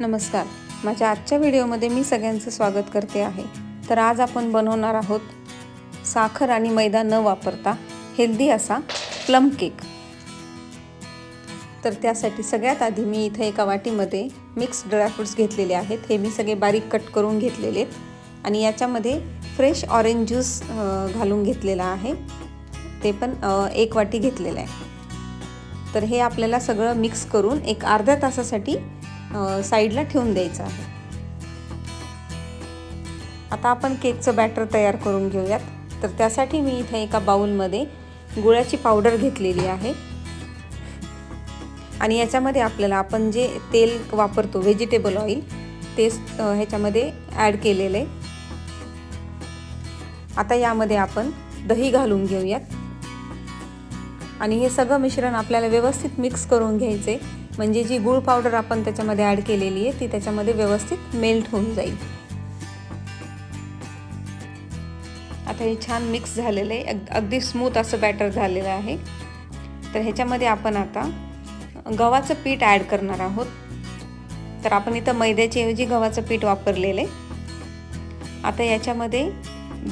नमस्कार. माझ्या आजच्या व्हिडिओमध्ये मी सगळ्यांचं स्वागत करते आहे. तर आज आपण बनवणार आहोत साखर आणि मैदा न वापरता हेल्दी असा प्लम केक तर त्यासाठी सगळ्यात आधी मी इथे एका वाटीमध्ये मिक्स ड्रायफ्रूट्स घेतलेले आहेत. हे मी सगळे बारीक कट करून घेतलेले आहेत. आणि याच्यामध्ये फ्रेश ऑरेंज ज्यूस घालून घेतलेला आहे. ते पण एक वाटी घेतलेलं आहे. तर हे आपल्याला सगळं मिक्स करून एक अर्ध्या तासासाठी साईडला ठेवून द्यायचं आहे. आता आपण केकचं बॅटर तयार करून घेऊयात. तर त्यासाठी मी इथे एका बाउलमध्ये गुळाची पावडर घेतलेली आहे. आणि याच्यामध्ये आपल्याला आपण जे तेल वापरतो व्हेजिटेबल ऑइल ते ह्याच्यामध्ये ॲड केलेलं. आहे आता यामध्ये आपण दही घालून घेऊयात. आणि हे सगळं मिश्रण आपल्याला व्यवस्थित मिक्स करून घ्यायचे. म्हणजे जी गूळ पावडर आपण त्याच्यामध्ये ॲड केलेली आहे ती त्याच्यामध्ये व्यवस्थित मेल्ट होऊन जाईल. आता हे छान मिक्स झालेलं आहे. अग अगदी स्मूथ असं बॅटर झालेलं आहे. तर ह्याच्यामध्ये आपण आता गव्हाचं पीठ ॲड करणार आहोत. तर आपण इथं मैद्याच्या ऐवजी गव्हाचं पीठ वापरलेलं आहे. आता याच्यामध्ये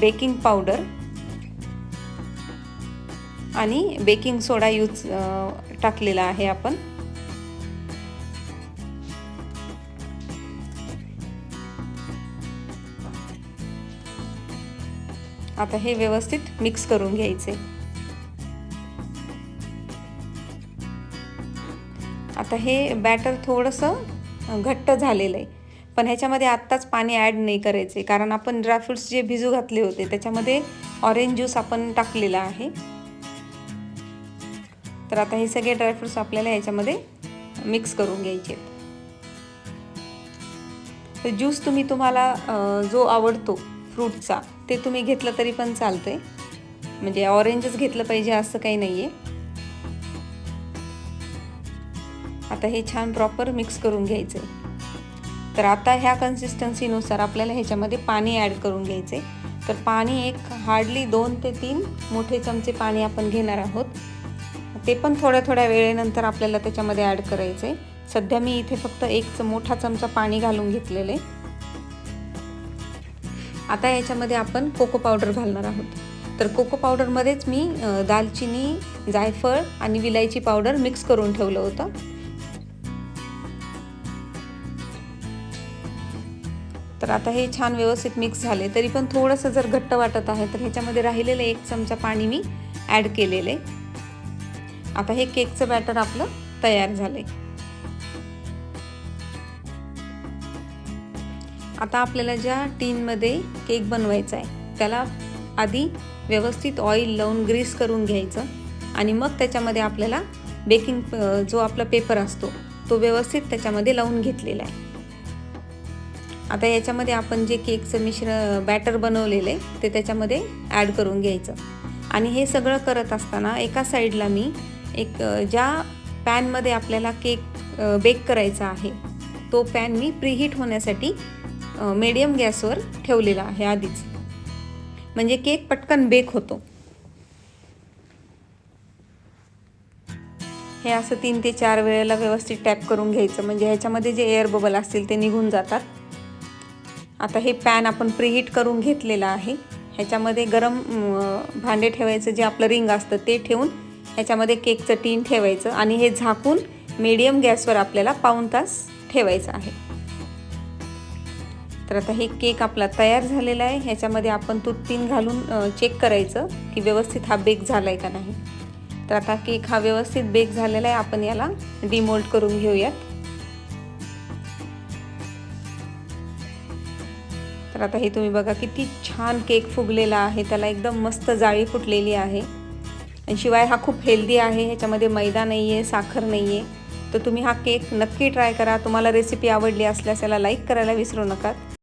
बेकिंग पावडर आणि बेकिंग सोडा यूज टाकलेला आहे आपण. आता हे व्यवस्थित मिक्स करून घ्यायचे. आता हे बॅटर थोडंसं घट्ट झालेलं आहे. पण ह्याच्यामध्ये आत्ताच पाणी ॲड नाही करायचे. कारण आपण ड्रायफ्रुट्स जे भिजू घातले होते त्याच्यामध्ये ऑरेंज ज्यूस आपण टाकलेला आहे. तर आता हे सगळे ड्रायफ्रुट्स आपल्याला ह्याच्यामध्ये मिक्स करून घ्यायचे तर ज्यूस तुम्ही तुम्हाला जो आवडतो फ्रूटचा ते तुम्ही घेतलं तरी पण चालतं आहे म्हणजे ऑरेंजच घेतलं पाहिजे असं काही नाही आहे आता हे छान प्रॉपर मिक्स करून घ्यायचं आहे तर आता ह्या कन्सिस्टन्सीनुसार आपल्याला ह्याच्यामध्ये पाणी ॲड करून घ्यायचे तर पाणी एक हार्डली दोन ते तीन मोठे चमचे पाणी आपण घेणार आहोत. ते पण थोड्या थोड्या वेळेनंतर आपल्याला त्याच्यामध्ये ॲड करायचं आहे सध्या मी इथे फक्त एक मोठा चमचा पाणी घालून घेतलेले आता याच्यामध्ये आपण कोको पावडर घालणार आहोत. तर कोको पावडरमध्येच मी दालचिनी जायफळ आणि विलायची पावडर मिक्स करून ठेवलं होतं. तर आता हे छान व्यवस्थित मिक्स झाले. तरी पण थोडंसं जर घट्ट वाटत आहे तर ह्याच्यामध्ये राहिलेलं एक चमचा पाणी मी ॲड केलेले. आता हे केकचं बॅटर आपलं तयार झालंय. आता आपल्याला ज्या टीनमध्ये केक बनवायचा आहे त्याला आधी व्यवस्थित ऑइल लावून ग्रीस करून घ्यायचं आणि मग त्याच्यामध्ये आपल्याला बेकिंग जो आपला पेपर असतो तो व्यवस्थित त्याच्यामध्ये लावून घेतलेला आहे. आता याच्यामध्ये आपण जे केकचं मिश्र बॅटर बनवलेलं आहे ते त्याच्यामध्ये ॲड करून घ्यायचं. आणि हे सगळं करत असताना एका साईडला मी एक ज्या पॅनमध्ये आपल्याला केक बेक करायचा आहे तो पॅन मी प्रीहीट होण्यासाठी मीडियम गॅसवर ठेवलेला आहे आधीच. म्हणजे केक पटकन बेक होतो. हे असं तीन ते चार वेळेला व्यवस्थित टॅप करून घ्यायचं. म्हणजे ह्याच्यामध्ये जे एअर बबल असतील ते निघून जातात. आता हे पॅन आपण प्रिहीट करून घेतलेलं आहे. ह्याच्यामध्ये गरम भांडे ठेवायचं जे आपलं रिंग असतं ते ठेवून ह्याच्यामध्ये केकचं टीन ठेवायचं. आणि हे झाकून मीडियम गॅसवर आपल्याला पाऊण तास ठेवायचं आहे. तर आता हे केक आपला तयार झालेला आहे. ह्याच्यामध्ये आपण तीन घालून चेक करायचं की व्यवस्थित हा बेक झाला आहे का नाही. तर आता केक हा व्यवस्थित बेक झालेला आहे. आपण याला डिमोल्ड करून घेऊयात. तर आता हे तुम्ही बघा किती छान केक फुगलेला आहे. त्याला एकदम मस्त जाळी फुटलेली आहे. आणि शिवाय हा खूप हेल्दी आहे. ह्याच्यामध्ये मैदा नाही आहे साखर नाही आहे तर तुम्ही हा केक नक्की ट्राय करा. तुम्हाला रेसिपी आवडली असल्यास याला लाईक करायला विसरू नका.